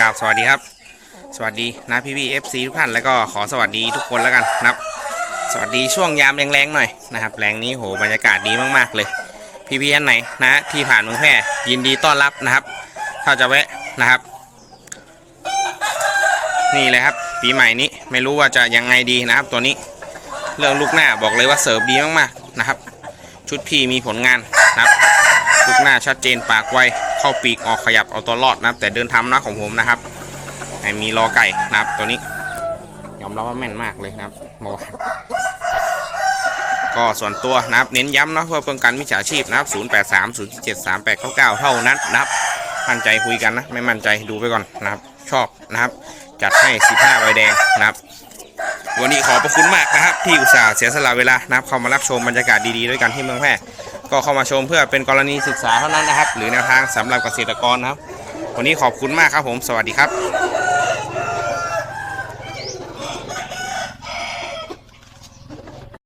ราบสวัสดีครับ สวัสดีนะพี่พี่เอฟซีทุกท่านแล้วก็ขอสวัสดีทุกคนแล้วกันนะครับ สวัสดีช่วงยามแรงๆหน่อยนะครับแรงนี้โหบรรยากาศดีมากๆเลย พี่พี่อันไหนนะที่ผ่านเมืองแพร่ยินดีต้อนรับนะครับถ้าจะแวะนะครับ นี่เลยครับปีใหม่นี้ไม่รู้ว่าจะยังไงดีนะครับ ตัวนี้เรื่องลูกหน้าบอกเลยว่าเสิร์ฟดีมากๆนะครับ ชุดพี่มีผลงานนะครับ ลูกหน้าชัดเจนปากไว เข้าปีกออกขยับเอาตัวรอดนะครับ แต่เดินทำนะของผมนะครับมีรอไก่นะครับ ตัวนี้ ยอมรับว่าแม่นมากเลยนะครับมอก็ส่วนตัวนะครับ เน้นย้ำนะเพื่อป้องกันมิจฉาชีพนะครับ 083 077 3899 เท่านั้นนะครับมั่นใจคุยกันนะ ไม่มั่นใจดูไปก่อนนะครับ ชอบนะครับ จัดให้ 15 ใบแดงนะครับ วันนี้ขอบพระคุณมากนะครับ ที่อุตส่าห์เสียสละเวลานะครับเข้ามารับชมบรรยากาศดีๆด้วยกันที่เมืองแพร่ ก็เข้ามาชมเพื่อเป็นกรณีศึกษาเท่านั้นนะครับ หรือแนวทางสำหรับเกษตรกรนะครับ วันนี้ขอบคุณมากครับผม สวัสดีครับ